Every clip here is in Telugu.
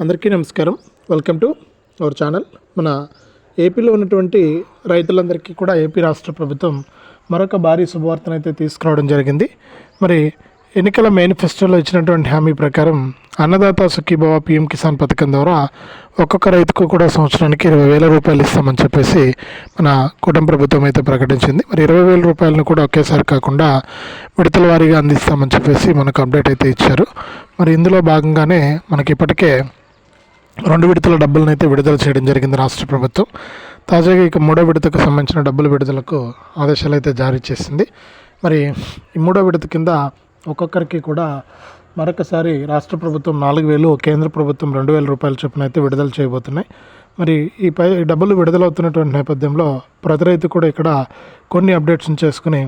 అందరికీ నమస్కారం. వెల్కమ్ టు అవర్ ఛానల్ మన ఏపీలో ఉన్నటువంటి రైతులందరికీ కూడా ఏపీ రాష్ట్ర ప్రభుత్వం మరొక భారీ శుభవార్తను అయితే తీసుకురావడం జరిగింది. మరి ఎన్నికల మేనిఫెస్టోలో ఇచ్చినటువంటి హామీ ప్రకారం అన్నదాత సుఖీభవ పిఎం కిసాన్ పథకం ద్వారా ఒక్కొక్క రైతుకు కూడా సంవత్సరానికి ఇరవై వేల రూపాయలు ఇస్తామని చెప్పేసి మన కుటుంబ ప్రభుత్వం అయితే ప్రకటించింది. మరి ఇరవై వేల రూపాయలను కూడా ఒకేసారి కాకుండా విడతల వారీగా అందిస్తామని చెప్పేసి మనకు అప్డేట్ అయితే ఇచ్చారు. మరి ఇందులో భాగంగానే మనకి ఇప్పటికే రెండు విడతల డబ్బులను అయితే విడుదల చేయడం జరిగింది రాష్ట్ర ప్రభుత్వం. తాజాగా ఇక మూడో విడతకు సంబంధించిన డబ్బుల విడుదలకు ఆదేశాలు అయితే జారీ చేసింది. మరి ఈ మూడో విడత కింద ఒక్కొక్కరికి కూడా మరొకసారి రాష్ట్ర ప్రభుత్వం నాలుగు వేలు కేంద్ర ప్రభుత్వం రెండు వేల రూపాయల చొప్పున అయితే విడుదల చేయబోతున్నాయి. మరి ఈ పై ఈ డబ్బులు విడుదలవుతున్నటువంటి నేపథ్యంలో ప్రతి రైతు కూడా ఇక్కడ కొన్ని అప్డేట్స్ని చేసుకుని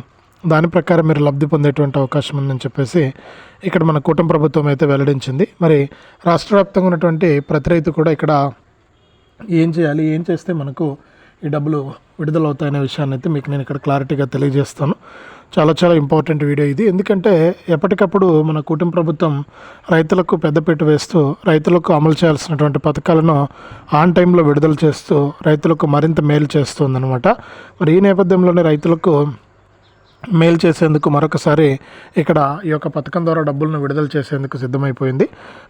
దాని ప్రకారం మీరు లబ్ధి పొందేటువంటి అవకాశం ఉందని చెప్పేసి ఇక్కడ మన కూటమి ప్రభుత్వం అయితే వెల్లడించింది. మరి రాష్ట్ర వ్యాప్తంగా ఉన్నటువంటి ప్రతి రైతు కూడా ఇక్కడ ఏం చేయాలి ఏం చేస్తే మనకు ఈ డబ్బులు విడుదలవుతాయనే విషయాన్ని అయితే మీకు నేను ఇక్కడ క్లారిటీగా తెలియజేస్తాను. చాలా చాలా ఇంపార్టెంట్ వీడియో ఇది. ఎందుకంటే ఎప్పటికప్పుడు మన కుటుంబ ప్రభుత్వం రైతులకు పెద్దపీట వేస్తూ రైతులకు అమలు చేయాల్సినటువంటి పథకాలను ఆన్ టైంలో విడుదల చేస్తూ రైతులకు మరింత మేలు చేస్తుందన్నమాట. మరి ఈ నేపథ్యంలోనే రైతులకు మేలు చేసేందుకు మరొకసారి ఇక్కడ ఈ యొక్క పథకం ద్వారా డబ్బులను విడుదల చేసేందుకు సిద్ధమైపోయింది.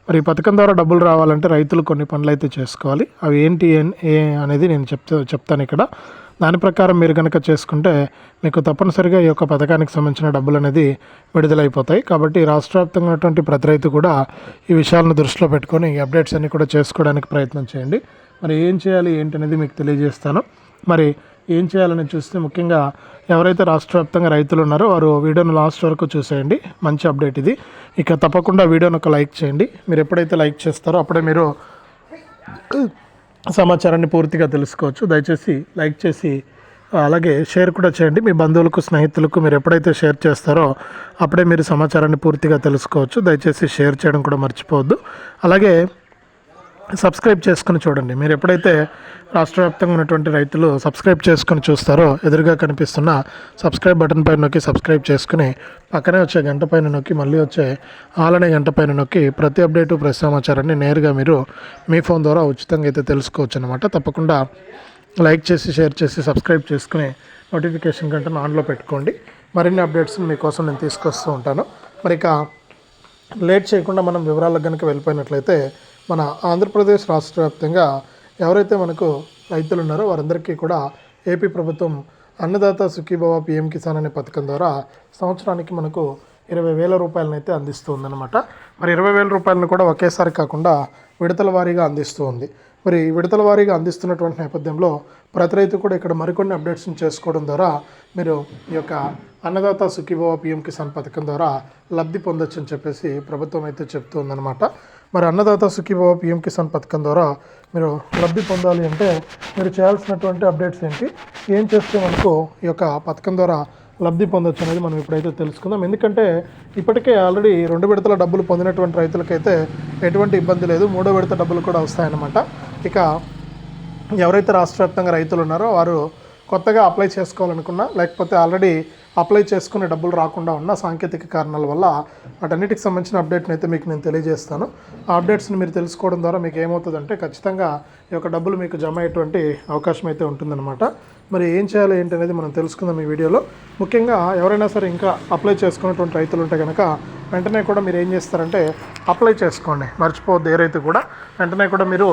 మరి ఈ పథకం ద్వారా డబ్బులు రావాలంటే రైతులు కొన్ని పనులు అయితే చేసుకోవాలి. అవి ఏంటి ఏ అనేది నేను చెప్తా చెప్తాను ఇక్కడ. దాని ప్రకారం మీరు కనుక చేసుకుంటే మీకు తప్పనిసరిగా ఈ యొక్క పథకానికి సంబంధించిన డబ్బులు అనేది విడుదలైపోతాయి. కాబట్టి రాష్ట్ర వ్యాప్తంగా ఉన్నటువంటి ప్రతి రైతు కూడా ఈ విషయాలను దృష్టిలో పెట్టుకొని ఈ అప్డేట్స్ అన్ని కూడా చేసుకోవడానికి ప్రయత్నం చేయండి. మరి ఏం చేయాలి ఏంటి అనేది మీకు తెలియజేస్తాను. మరి ఏం చేయాలని చూస్తే ముఖ్యంగా ఎవరైతే రాష్ట్ర వ్యాప్తంగా రైతులు ఉన్నారో వారు వీడియోను లాస్ట్ వరకు చూసేయండి. మంచి అప్డేట్ ఇది. ఇక తప్పకుండా వీడియోను ఒక లైక్ చేయండి. మీరు ఎప్పుడైతే లైక్ చేస్తారో అప్పుడే మీరు సమాచారాన్ని పూర్తిగా తెలుసుకోవచ్చు. దయచేసి లైక్ చేసి అలాగే షేర్ కూడా చేయండి. మీ బంధువులకు స్నేహితులకు మీరు ఎప్పుడైతే షేర్ చేస్తారో అప్పుడే మీరు సమాచారాన్ని పూర్తిగా తెలుసుకోవచ్చు. దయచేసి షేర్ చేయడం కూడా మర్చిపోవద్దు. అలాగే సబ్స్క్రైబ్ చేసుకుని చూడండి. మీరు ఎప్పుడైతే రాష్ట్ర వ్యాప్తంగా ఉన్నటువంటి రైతులు సబ్స్క్రైబ్ చేసుకుని చూస్తారో ఎదురుగా కనిపిస్తున్న సబ్స్క్రైబ్ బటన్ పైన నొక్కి సబ్స్క్రైబ్ చేసుకుని పక్కనే వచ్చే గంట పైన నొక్కి మళ్ళీ వచ్చే ఆలనే గంట పైన నొక్కి ప్రతి అప్డేటు ప్రతి సమాచారాన్ని నేరుగా మీరు మీ ఫోన్ ద్వారా ఉచితంగా అయితే తెలుసుకోవచ్చు అనమాట తప్పకుండా లైక్ చేసి షేర్ చేసి సబ్స్క్రైబ్ చేసుకుని నోటిఫికేషన్ గంటను ఆన్లో పెట్టుకోండి. మరిన్ని అప్డేట్స్ మీకోసం నేను తీసుకొస్తూ ఉంటాను. మరి ఇక లేట్ చేయకుండా మనం వివరాలకు కనుక వెళ్ళిపోయినట్లయితే మన ఆంధ్రప్రదేశ్ రాష్ట్ర వ్యాప్తంగా ఎవరైతే మనకు రైతులు ఉన్నారో వారందరికీ కూడా ఏపీ ప్రభుత్వం అన్నదాత సుఖీభవ పిఎం కిసాన్ అనే పథకం ద్వారా సంవత్సరానికి మనకు ఇరవై వేల రూపాయలను అయితే అందిస్తూ ఉందన్నమాట మరి ఇరవై వేల రూపాయలను కూడా ఒకేసారి కాకుండా విడతల వారీగా అందిస్తూ ఉంది మరి విడతల వారీగా అందిస్తున్నటువంటి నేపథ్యంలో ప్రతి రైతు కూడా ఇక్కడ మరికొన్ని అప్డేట్స్ని చేసుకోవడం ద్వారా మీరు ఈ యొక్క అన్నదాత సుఖీభవ పిఎం కిసాన్ పథకం ద్వారా లబ్ధి పొందొచ్చు అని చెప్పేసి ప్రభుత్వం అయితే చెప్తుందన్నమాట. మరి అన్నదాత సుఖీభావ పిఎం కిసాన్ పథకం ద్వారా మీరు లబ్ధి పొందాలి అంటే మీరు చేయాల్సినటువంటి అప్డేట్స్ ఏంటి? ఏం చేస్తే మనకు ఈ యొక్క పథకం ద్వారా లబ్ధి పొందొచ్చు అనేది మనం ఇప్పుడైతే తెలుసుకుందాం. ఎందుకంటే ఇప్పటికే ఆల్రెడీ రెండు విడతల డబ్బులు పొందినటువంటి రైతులకైతే ఎటువంటి ఇబ్బంది లేదు. మూడో విడత డబ్బులు కూడా వస్తాయన్నమాట. ఇక ఎవరైతే రాష్ట్ర వ్యాప్తంగా రైతులు ఉన్నారో వారు కొత్తగా అప్లై చేసుకోవాలనుకున్నా లేకపోతే ఆల్రెడీ అప్లై చేసుకునే డబ్బులు రాకుండా ఉన్న సాంకేతిక కారణాల వల్ల వాటన్నిటికి సంబంధించిన అప్డేట్ని అయితే మీకు నేను తెలియజేస్తాను. ఆ అప్డేట్స్ని మీరు తెలుసుకోవడం ద్వారా మీకు ఏమవుతుందంటే ఖచ్చితంగా ఈ యొక్క డబ్బులు మీకు జమ అయ్యేటువంటి అవకాశం అయితే ఉంటుందన్నమాట. మరి ఏం చేయాలి ఏంటి అనేది మనం తెలుసుకుందాం ఈ వీడియోలో. ముఖ్యంగా ఎవరైనా సరే ఇంకా అప్లై చేసుకున్నటువంటి రైతులు ఉంటే కనుక వెంటనే కూడా మీరు ఏం చేస్తారంటే అప్లై చేసుకోండి. మర్చిపోవద్దు ఏ రైతు కూడా. వెంటనే కూడా మీరు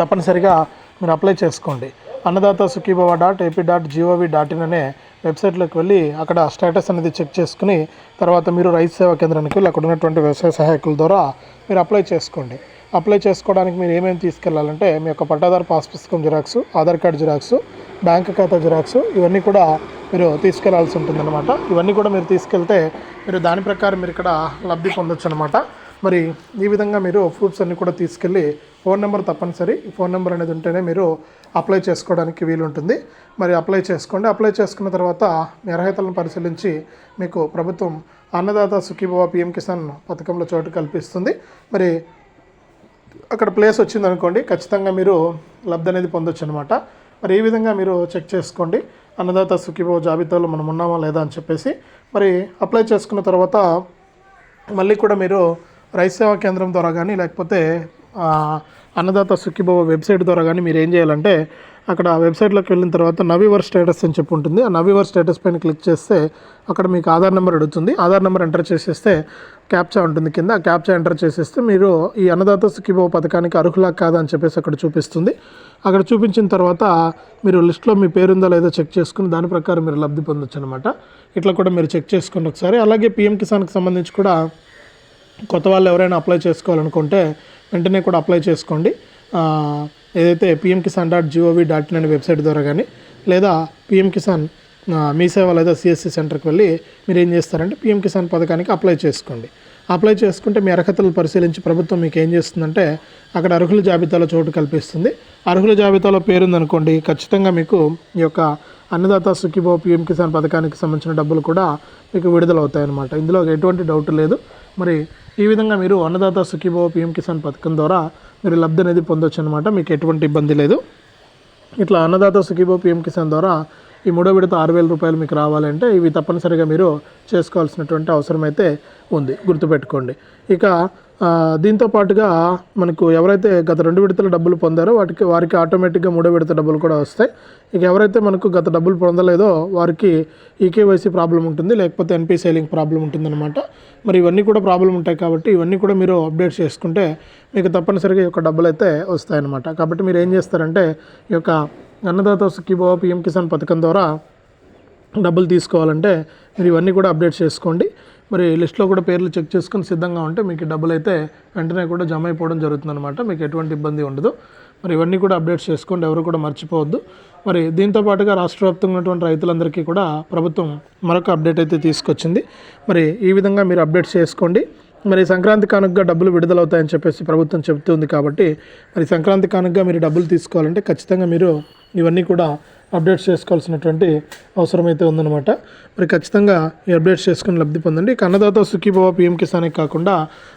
తప్పనిసరిగా మీరు అప్లై చేసుకోండి. Annadata Sukhibhava dot AP dot G O V dot in అనే వెబ్సైట్లోకి వెళ్ళి అక్కడ స్టేటస్ అనేది చెక్ చేసుకుని తర్వాత మీరు రైతు సేవా కేంద్రానికి వెళ్ళి అక్కడ ఉన్నటువంటి వ్యవసాయ సహాయకుల ద్వారా మీరు అప్లై చేసుకోండి. అప్లై చేసుకోవడానికి మీరు ఏమేమి తీసుకెళ్ళాలంటే మీ యొక్క పట్టాదారు పాస్ పుస్తకం xerox Aadhaar card xerox bank ఖాతా జిరాక్స్ ఇవన్నీ కూడా మీరు తీసుకెళ్ళాల్సి ఉంటుందన్నమాట. ఇవన్నీ కూడా మీరు తీసుకెళ్తే మీరు దాని ప్రకారం మీరు ఇక్కడ లబ్ధి పొందొచ్చు అనమాట మరి ఈ విధంగా మీరు ప్రూఫ్స్ అన్ని కూడా తీసుకెళ్ళి ఫోన్ నెంబర్ తప్పనిసరి. ఈ ఫోన్ నెంబర్ అనేది ఉంటేనే మీరు అప్లై చేసుకోవడానికి వీలుంటుంది. మరి అప్లై చేసుకోండి. అప్లై చేసుకున్న తర్వాత మీ అర్హతలను పరిశీలించి మీకు ప్రభుత్వం అన్నదాత సుఖీభవ పిఎం కిసాన్ పథకంలో చోటు కల్పిస్తుంది. మరి అక్కడ ప్లేస్ వచ్చింది అనుకోండి ఖచ్చితంగా మీరు లబ్ధి అనేది పొందొచ్చు అనమాట మరి ఈ విధంగా మీరు చెక్ చేసుకోండి. అన్నదాత సుఖీభవ జాబితాలో మనం ఉన్నామా లేదా అని చెప్పేసి. మరి అప్లై చేసుకున్న తర్వాత మళ్ళీ కూడా మీరు రైతు సేవా కేంద్రం ద్వారా కానీ లేకపోతే అన్నదాత సుఖీభవ వెబ్సైట్ ద్వారా కానీ మీరు ఏం చేయాలంటే అక్కడ ఆ వెబ్సైట్లోకి వెళ్ళిన తర్వాత నవీవర్ స్టేటస్ అని చెప్పి ఉంటుంది. ఆ నవీవర్ స్టేటస్ పైన క్లిక్ చేస్తే అక్కడ మీకు ఆధార్ నెంబర్ అడుగుతుంది. ఆధార్ నెంబర్ ఎంటర్ చేసేస్తే క్యాప్చా ఉంటుంది కింద. ఆ క్యాప్చా ఎంటర్ చేసేస్తే మీరు ఈ అన్నదాత సుఖీభవ పథకానికి అర్హులా కాదా అని చెప్పేసి అక్కడ చూపిస్తుంది. అక్కడ చూపించిన తర్వాత మీరు లిస్ట్లో మీ పేరు ఉందా లేదో చెక్ చేసుకుని దాని ప్రకారం మీరు లబ్ధి పొందొచ్చు అనమాట ఇట్లా కూడా మీరు చెక్ చేసుకోండి ఒకసారి. అలాగే పిఎం కిసాన్కి సంబంధించి కూడా కొత్త వాళ్ళు ఎవరైనా అప్లై చేసుకోవాలనుకుంటే వెంటనే కూడా అప్లై చేసుకోండి. ఏదైతే PM Kisan dot G O V dot in అనే వెబ్సైట్ ద్వారా కానీ లేదా పిఎం కిసాన్ మీ సేవ లేదా సిఎస్సి సెంటర్కి వెళ్ళి మీరు ఏం చేస్తారంటే పిఎం కిసాన్ పథకానికి అప్లై చేసుకోండి. అప్లై చేసుకుంటే మీ అర్హతలు పరిశీలించి ప్రభుత్వం మీకు ఏం చేస్తుందంటే అక్కడ అర్హుల జాబితాలో చోటు కల్పిస్తుంది. అర్హుల జాబితాలో పేరుందనుకోండి ఖచ్చితంగా మీకు ఈ యొక్క అన్నదాత సుఖీభో పిఎం కిసాన్ పథకానికి సంబంధించిన డబ్బులు కూడా మీకు విడుదల అవుతాయి అన్నమాట ఇందులో ఎటువంటి డౌట్ లేదు. మరి ఈ విధంగా మీరు అన్నదాత సుఖీభవ పిఎం కిసాన్ పథకం ద్వారా మీరు లబ్ధి అనేది పొందొచ్చు అనమాట మీకు ఎటువంటి ఇబ్బంది లేదు. ఇట్లా అన్నదాత సుఖీభవ పిఎం కిసాన్ ద్వారా ఈ మూడో విడత ఆరు వేల రూపాయలు మీకు రావాలంటే ఇవి తప్పనిసరిగా మీరు చేసుకోవాల్సినటువంటి అవసరం అయితే ఉంది. గుర్తుపెట్టుకోండి. ఇక దీంతో పాటుగా మనకు ఎవరైతే గత రెండు విడతల డబ్బులు పొందారో వాటికి వారికి ఆటోమేటిక్గా మూడో విడత డబ్బులు కూడా వస్తాయి. ఇక ఎవరైతే మనకు గత డబ్బులు పొందలేదో వారికి ఈకేవైసీ ప్రాబ్లం ఉంటుంది లేకపోతే ఎన్పీ సేలింగ్ ప్రాబ్లం ఉంటుందన్నమాట. మరి ఇవన్నీ కూడా ప్రాబ్లం ఉంటాయి కాబట్టి ఇవన్నీ కూడా మీరు అప్డేట్ చేసుకుంటే మీకు తప్పనిసరిగా ఈ యొక్క డబ్బులు అయితే వస్తాయన్నమాట. కాబట్టి మీరు ఏం చేస్తారంటే ఈ యొక్క అన్నదాత సుఖీభవ పిఎం కిసాన్ పథకం ద్వారా డబ్బులు తీసుకోవాలంటే మీరు ఇవన్నీ కూడా అప్డేట్ చేసుకోండి. మరి లిస్ట్లో కూడా పేర్లు చెక్ చేసుకుని సిద్ధంగా ఉంటే మీకు డబ్బులు అయితే వెంటనే కూడా జమ అయిపోవడం జరుగుతుందన్నమాట. మీకు ఎటువంటి ఇబ్బంది ఉండదు. మరి ఇవన్నీ కూడా అప్డేట్స్ చేసుకోండి. ఎవరు కూడా మర్చిపోవద్దు. మరి దీంతో పాటుగా రాష్ట్ర వ్యాప్తంగా ఉన్నటువంటి రైతులందరికీ కూడా ప్రభుత్వం మరొక అప్డేట్ అయితే తీసుకొచ్చింది. మరి ఈ విధంగా మీరు అప్డేట్స్ చేసుకోండి. మరి సంక్రాంతి కానుకగా డబ్బులు విడుదలవుతాయని చెప్పేసి ప్రభుత్వం చెబుతుంది కాబట్టి మరి సంక్రాంతి కానుకగా మీరు డబ్బులు తీసుకోవాలంటే ఖచ్చితంగా మీరు ఇవన్నీ కూడా అప్డేట్స్ చేసుకోవాల్సినటువంటి అవసరం అయితే ఉందన్నమాట. మరి ఖచ్చితంగా ఈ అప్డేట్స్ చేసుకుని లబ్ధి పొందండి. కన్నదాత అన్నదాత సుఖీభవ పిఎం కిసానే కాకుండా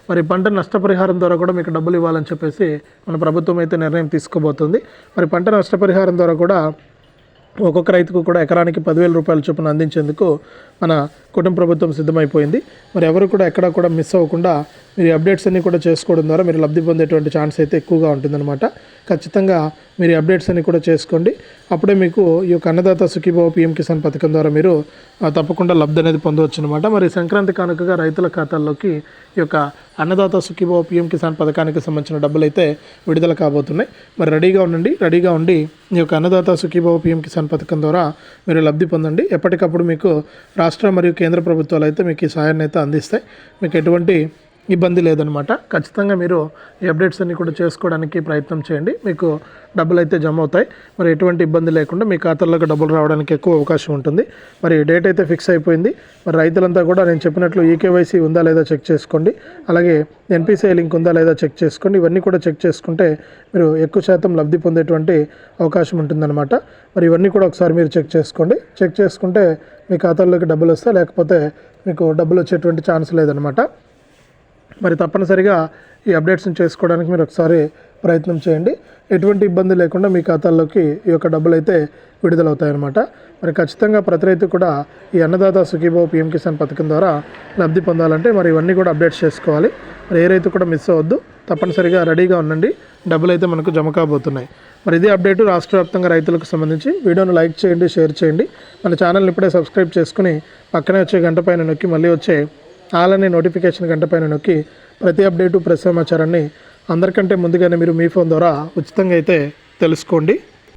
మరి పంట నష్టపరిహారం ద్వారా కూడా మీకు డబ్బులు ఇవ్వాలని చెప్పేసి మన ప్రభుత్వం అయితే నిర్ణయం తీసుకోబోతుంది. మరి పంట నష్టపరిహారం ద్వారా కూడా ఒక్కొక్క రైతుకు కూడా ఎకరానికి పదివేల రూపాయల చొప్పున అందించేందుకు మన కుటుంబ ప్రభుత్వం సిద్ధమైపోయింది. మరి ఎవరు కూడా ఎక్కడా కూడా మిస్ అవ్వకుండా మీరు అప్డేట్స్ అన్నీ కూడా చేసుకోవడం ద్వారా మీరు లబ్ధి పొందేటువంటి ఛాన్స్ అయితే ఎక్కువగా ఉంటుందన్నమాట. ఖచ్చితంగా మీరు అప్డేట్స్ అన్నీ కూడా చేసుకోండి. అప్పుడే మీకు ఈ యొక్క అన్నదాత సుఖీభావ పిఎం కిసాన్ పథకం ద్వారా మీరు తప్పకుండా లబ్ధి అనేది పొందవచ్చు అనమాట మరి సంక్రాంతి కానుకగా రైతుల ఖాతాల్లోకి ఈ యొక్క అన్నదాత సుఖీభావ పిఎం కిసాన్ పథకానికి సంబంధించిన డబ్బులు అయితే విడుదల కాబోతున్నాయి. మరి రెడీగా ఉండండి రెడీగా ఉండి ఈ యొక్క అన్నదాత సుఖీభావ పిఎం కిసాన్ పథకం ద్వారా మీరు లబ్ధి పొందండి. ఎప్పటికప్పుడు మీకు రాష్ట్ర మరియు కేంద్ర కేంద్ర ప్రభుత్వాలు అయితే మీకు ఈ సహాయాన్ని అయితే అందిస్తాయి. మీకు ఎటువంటి ఇబ్బంది లేదనమాట. ఖచ్చితంగా మీరు ఈ అప్డేట్స్ అన్ని కూడా చేసుకోవడానికి ప్రయత్నం చేయండి. మీకు డబ్బులు అయితే జమ అవుతాయి. మరి ఎటువంటి ఇబ్బంది లేకుండా మీ ఖాతాల్లోకి డబ్బులు రావడానికి ఎక్కువ అవకాశం ఉంటుంది. మరి డేట్ అయితే ఫిక్స్ అయిపోయింది. మరి రైతులంతా కూడా నేను చెప్పినట్లు ఈకేవైసీ ఉందా లేదా చెక్ చేసుకోండి. అలాగే ఎన్పిసిఐ లింక్ ఉందా లేదా చెక్ చేసుకోండి. ఇవన్నీ కూడా చెక్ చేసుకుంటే మీరు ఎక్కువ శాతం లబ్ధి పొందేటువంటి అవకాశం ఉంటుందన్నమాట. మరి ఇవన్నీ కూడా ఒకసారి మీరు చెక్ చేసుకోండి. చెక్ చేసుకుంటే మీ ఖాతాల్లోకి డబ్బులు వస్తాయి? లేకపోతే మీకు డబ్బులు వచ్చేటువంటి ఛాన్స్ లేదనమాట మరి తప్పనిసరిగా ఈ అప్డేట్స్ని చేసుకోవడానికి మీరు ఒకసారి ప్రయత్నం చేయండి. ఎటువంటి ఇబ్బంది లేకుండా మీ ఖాతాల్లోకి ఈ యొక్క డబ్బులు అయితే విడుదలవుతాయన్నమాట. మరి ఖచ్చితంగా ప్రతి రైతు కూడా ఈ అన్నదాత సుఖీభావ పిఎం కిసాన్ పథకం ద్వారా లబ్ధి పొందాలంటే మరి ఇవన్నీ కూడా అప్డేట్స్ చేసుకోవాలి. మరి ఏ రైతు కూడా మిస్ అవ్వద్దు. తప్పనిసరిగా రెడీగా ఉండండి. డబ్బులు అయితే మనకు జమ కాబోతున్నాయి. మరి ఇదే అప్డేట్ రాష్ట్ర వ్యాప్తంగా రైతులకు సంబంధించి. వీడియోను లైక్ చేయండి షేర్ చేయండి. మన ఛానల్ని ఇప్పుడే సబ్స్క్రైబ్ చేసుకుని పక్కనే వచ్చే గంట పైన నొక్కి మళ్ళీ వచ్చే ఆల్ అనే నోటిఫికేషన్ గంట పైన నొక్కి ప్రతి అప్డేటు ప్రతి సమాచారాన్ని అందరికంటే ముందుగానే మీరు మీ ఫోన్ ద్వారా ఉచితంగా అయితే తెలుసుకోండి.